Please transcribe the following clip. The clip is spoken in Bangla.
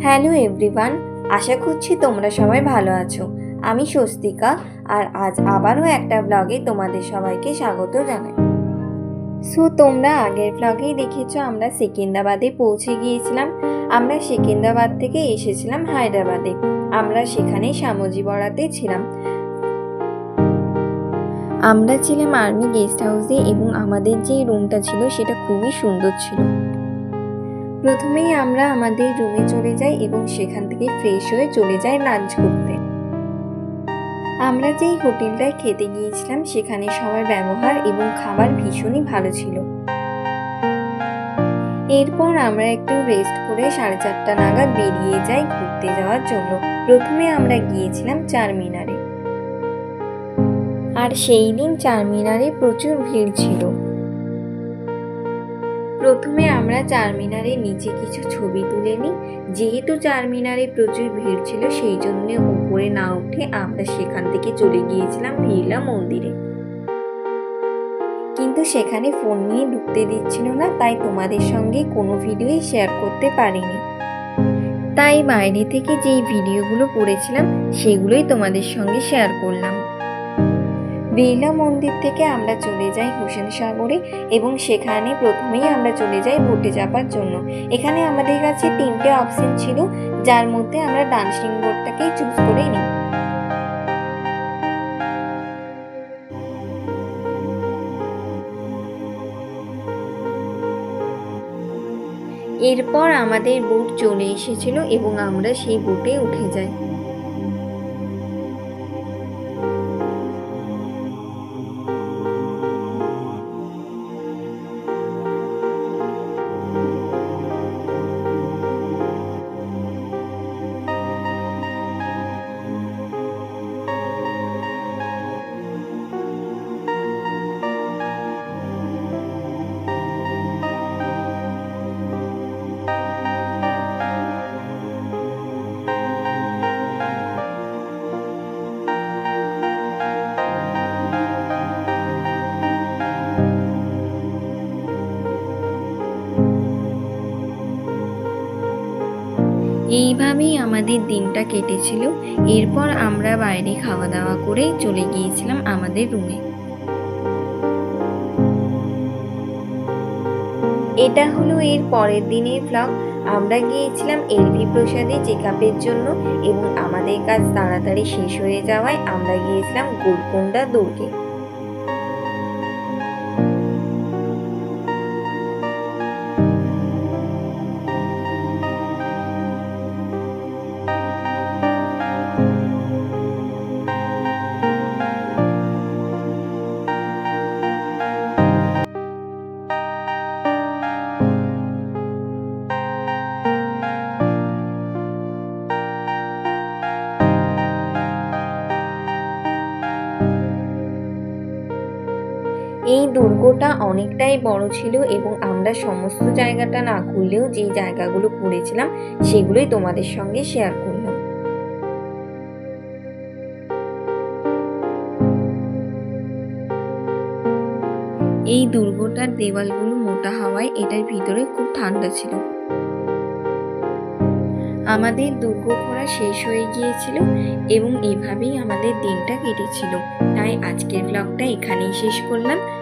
হ্যালো এভরিওয়ান, আশা করছি তোমরা সবাই ভালো আছো। আমি স্বস্তিকা, আর আজ আবারও একটা ব্লগে তোমাদের সবাইকে স্বাগত জানাই। সো তোমরা আগের ব্লগেই দেখেছ, আমরা সেকেন্দ্রাবাদে পৌঁছে গিয়েছিলাম। আমরা সেকেন্দ্রাবাদ থেকে এসেছিলাম হায়দ্রাবাদে। আমরা সেখানে সামজি বড়াতে ছিলাম। আমরা ছিলাম আর্মি গেস্ট হাউসে এবং আমাদের যে রুমটা ছিল, সেটা খুবই সুন্দর ছিল। প্রথমেই আমরা আমাদের রুমে চলে যাই এবং সেখান থেকে ফ্রেশ হয়ে চলে যাই লাঞ্চ করতে। আমরা যেই হোটেলটায় খেতে গিয়েছিলাম, সেখানে সবার ব্যবহার এবং খাবার ভীষণই ভালো ছিল। এরপর আমরা একটু রেস্ট করে সাড়ে চারটা নাগাদ বেরিয়ে যাই ঘুরতে যাওয়ার জন্য। প্রথমে আমরা গিয়েছিলাম চারমিনারে। আর সেই দিন চারমিনারে প্রচুর ভিড় ছিল। প্রথমে আমরা চারমিনারের নিচে কিছু ছবি তুলে নিই। যেহেতু চারমিনারে প্রচুর ভিড় ছিল, সেই জন্য উপরে না উঠে আমরা সেখান থেকে চলে গিয়েছিলাম বিড়লা মন্দিরে। কিন্তু সেখানে ফোন নিয়ে ঢুকতে দিচ্ছিল না, তাই তোমাদের সঙ্গে কোনো ভিডিওই শেয়ার করতে পারিনি। তাই বাইরে থেকে যেই ভিডিওগুলো করেছিলাম সেগুলোই তোমাদের সঙ্গে শেয়ার করলাম। বিড়লা মন্দির থেকে আমরা চলে যাই হোসেন সাগরে এবং সেখানে প্রথমেই আমরা চলে যাই বোটে চাপার জন্য। এখানে আমাদের কাছে তিনটে অপশন ছিল, যার মধ্যে আমরা ডান্সিং বোর্ডটাকেই চুজ করে নিই। এরপর আমাদের বোট চলে এসেছিল এবং আমরা সেই বোটে উঠে যাই। এইভাবেই আমাদের দিনটা কেটেছিল। এরপর আমরা বাইরে খাওয়া দাওয়া করে চলে গিয়েছিলাম আমাদের রুমে। এটা হলো এর পরের দিনের ব্লগ আমরা গিয়েছিলাম এলভি প্রসাদে চেক আপের জন্য এবং আমাদের কাজ তাড়াতাড়ি শেষ হয়ে যাওয়ায় আমরা গিয়েছিলাম গোলকোন্ডা দুর্গে। এই দুর্গটা অনেকটাই বড় ছিল এবং আমরা সমস্ত জায়গাটা না ঘুরলেও যে জায়গাগুলো ঘুরেছিলাম সেগুলোই তোমাদের সঙ্গে শেয়ার করলাম। এই দুর্গটার দেওয়ালগুলো মোটা হওয়ায় এটার ভিতরে খুব ঠান্ডা ছিল। আমাদের দুর্গ ঘোরা শেষ হয়ে গিয়েছিল এবং এভাবেই আমাদের দিনটা কেটেছিল। তাই আজকের ব্লগটা এখানেই শেষ করলাম।